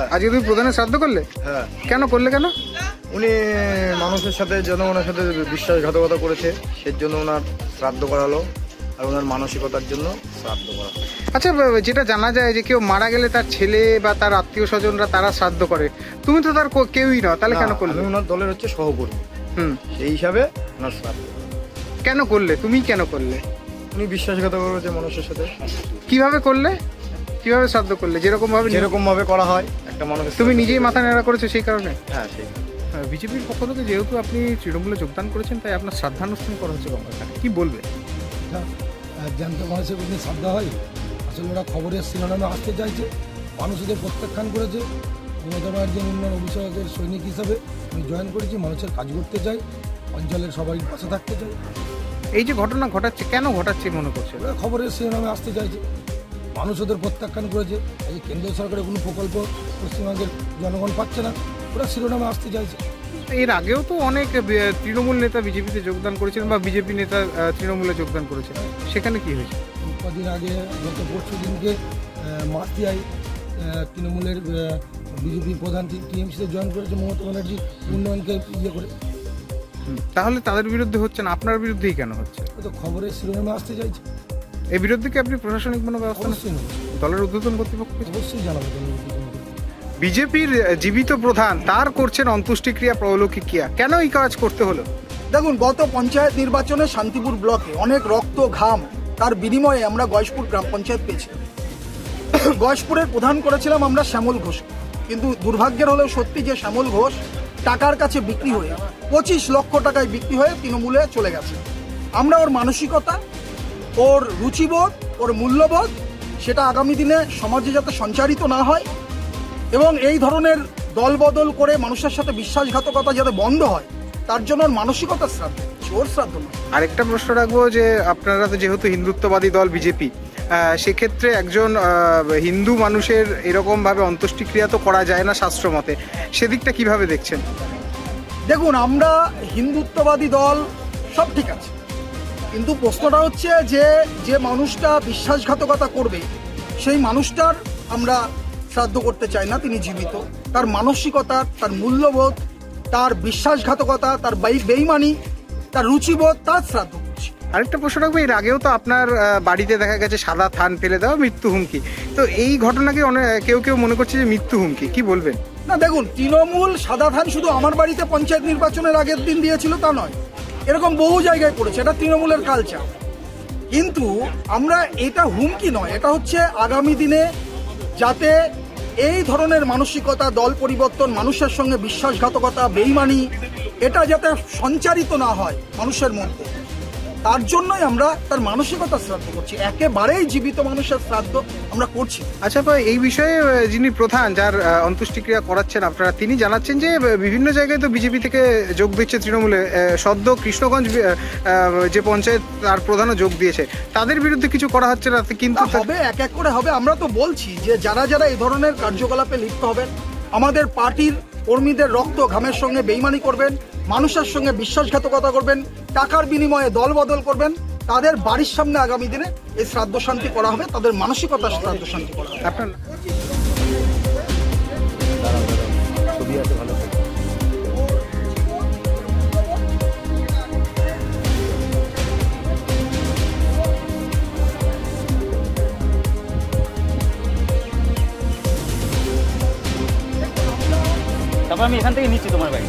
হ্যাঁ। আজকে তুমি প্রধানের শ্রাদ্ধ করলে? হ্যাঁ। কেন করলে কেন? উনি মানুষের সাথে জনগণের সাথে বিশ্বাসঘাতকতা করেছে সেই জন্য ওনার শ্রাদ্ধ করালো আর ওনার মানসিকতার জন্য শ্রাদ্ধ করা আচ্ছা যেটা জানা যায় যে কেউ মারা গেলে তার ছেলে বা তার আত্মীয় স্বজনরা তারা শ্রাদ্ধ করে। তুমি তো তার কেউই না তাহলে কেন করলে? ওনার দলের হচ্ছে সহকর্মী। হুম। সেই হিসাবে ওনার শ্রাদ্ধ কেন করলে? তুমি কেন করলে? উনি বিশ্বাসঘাতক করেছে মানুষের সাথে। কীভাবে করলে? কীভাবে শ্রাদ্ধ করলে? যেরকম ভাবে যেরকম ভাবে করা হয়। একটা মানুষের তুমি নিজেই মাথা নেড়া করেছ সেই কারণে? হ্যাঁ সেই। বিজেপির পক্ষ থেকে যেহেতু আপনি তৃণমূলে যোগদান করেছেন তাই আপনার শ্রদ্ধানুষ্ঠান করা হচ্ছে গঙ্গাঘাটে কি বলবে? জ্যান্ত মানুষের প্রতি শ্রদ্ধা হয়। আসলে ওরা খবরের শিরোনামে আসতে চাইছে। মানুষ ওদের প্রত্যাখ্যান করেছে। মমতা ব্যানার্জি উন্নয়ন অভিষেকের সৈনিক হিসাবে আমি জয়েন করেছি মানুষের কাজ করতে চাই অঞ্চলের সবাই পাশে থাকতে চাই। এই যে ঘটনা ঘটাচ্ছে কেন ঘটাচ্ছে মনে করছে ওরা খবরের শিরোনামে আসতে চাইছে। মানুষ ওদের প্রত্যাখ্যান করেছে। এই যে কেন্দ্রীয় সরকারের কোনো প্রকল্প পশ্চিমবঙ্গের জনগণ পাচ্ছে না ওরা শিরোনামে আসতে চাইছে। এর আগেও তো অনেক তৃণমূল নেতা বিজেপিতে যোগদান করেছেন বা বিজেপি নেতা তৃণমূলে যোগদান করেছেন সেখানে কি হয়েছে? কদিন আগে গত পরশু দিনকে মাস্তিয়ায় তৃণমূলের বিজেপি প্রধান টিএমসিতে জয়েন করেছে মমতা ব্যানার্জি উন্নয়নকে ইয়ে করে। তাহলে তাদের বিরুদ্ধে হচ্ছে না আপনার বিরুদ্ধেই কেন হচ্ছে? তো খবরের শিরোনামে আসতে চাইছে। এই বিরুদ্ধে কি আপনি প্রশাসনিক কোনো ব্যবস্থা? অবশ্যই দলের উদ্বোধন কর্তৃপক্ষ অবশ্যই জানাব বিজেপির জীবিত প্রধান তার করছেন অন্ত্যেষ্টিক্রিয়া প্রলৌকিকিয়া কেন এই কাজ করতে হলো? দেখুন গত পঞ্চায়েত নির্বাচনে শান্তিপুর ব্লকে অনেক রক্ত ঘাম তার বিনিময়ে আমরা গয়েশপুর গ্রাম পঞ্চায়েত পেয়েছি গয়েশপুরের প্রধান করেছিলাম আমরা শ্যামল ঘোষ। কিন্তু দুর্ভাগ্যের হলেও সত্যি যে শ্যামল ঘোষ টাকার কাছে বিক্রি হয়ে পঁচিশ লক্ষ টাকায় বিক্রি হয়ে তৃণমূলে চলে গেছে। আমরা ওর মানসিকতা ওর রুচিবোধ ওর মূল্যবোধ সেটা আগামী দিনে সমাজে যাতে সঞ্চারিত না হয় এবং এই ধরনের দলবদল করে মানুষের সাথে বিশ্বাসঘাতকতা যাতে বন্ধ হয় তার জন্য ওর মানসিকতা শ্রাদ্ধ ওর শ্রাদ্ধ নয়। আরেকটা প্রশ্ন রাখব যে আপনারা তো যেহেতু হিন্দুত্ববাদী দল বিজেপি সেক্ষেত্রে একজন হিন্দু মানুষের এরকমভাবে অন্ত্যেষ্টিক্রিয়া তো করা যায় না শাস্ত্র মতে সেদিকটা কীভাবে দেখছেন? দেখুন আমরা হিন্দুত্ববাদী দল সব ঠিক আছে কিন্তু প্রশ্নটা হচ্ছে যে যে মানুষটা বিশ্বাসঘাতকতা করবে সেই মানুষটার আমরা শ্রাদ্ধ করতে চাই না তিনি জীবিত। তার মানসিকতা তার মূল্যবোধ তার বিশ্বাসঘাতকতা তার বেই- বেইমানি তার রুচিবোধ তার শ্রাদ্ধ করছি। আরেকটা প্রশ্ন রাখব এর আগেও তো আপনার বাড়িতে দেখা গেছে সাদা থান ফেলে দেওয়া মৃত্যু হুমকি। তো এই ঘটনাকে অনেক কেউ কেউ মনে করছে যে মৃত্যু হুমকি কি বলবেন? না দেখুন তৃণমূল সাদা থান শুধু আমার বাড়িতে পঞ্চায়েত নির্বাচনের আগের দিন দিয়েছিল তা নয়। এরকম বহু জায়গায় পড়েছে, এটা তৃণমূলের কালচার কিন্তু আমরা এটা হুমকি নয়, এটা হচ্ছে আগামী দিনে যাতে এই ধরনের মানসিকতা, দল পরিবর্তন, মানুষের সঙ্গে বিশ্বাসঘাতকতা, বেইমানি, এটা যাতে সঞ্চারিত না হয় মানুষের মধ্যে। তার জন্যই আমরা তার মানসিকতা শ্রাদ্ধ করছি। একেবারেই জীবিত মানুষের শ্রাদ্ধ আমরা করছি। আচ্ছা ভাই এই বিষয়ে যিনি প্রধান যার অন্ত্যেষ্টিক্রিয়া করাচ্ছেন আপনারা তিনি জানাচ্ছেন যে বিভিন্ন জায়গায় তো বিজেপি থেকে যোগ দিচ্ছে তৃণমূলে সদ্য কৃষ্ণগঞ্জ যে পঞ্চায়েত তার প্রধানও যোগ দিয়েছে। তাদের বিরুদ্ধে কিছু করা হচ্ছে না কিন্তু হবে এক এক করে হবে। আমরা তো বলছি যে যারা যারা এই ধরনের কার্যকলাপে লিপ্ত হবেন আমাদের পার্টির কর্মীদের রক্ত ঘামের সঙ্গে বেইমানি করবেন, মানুষের সঙ্গে বিশ্বাসঘাতকতা করবেন, টাকার বিনিময়ে দল বদল করবেন, তাদের বাড়ির সামনে আগামী দিনে এই শ্রাদ্ধ শান্তি করা হবে, তাদের মানসিকতা শ্রাদ্ধ শান্তি করা হবে। তারপর আমি এখান থেকে নিচ্ছি তোমার বাড়ি।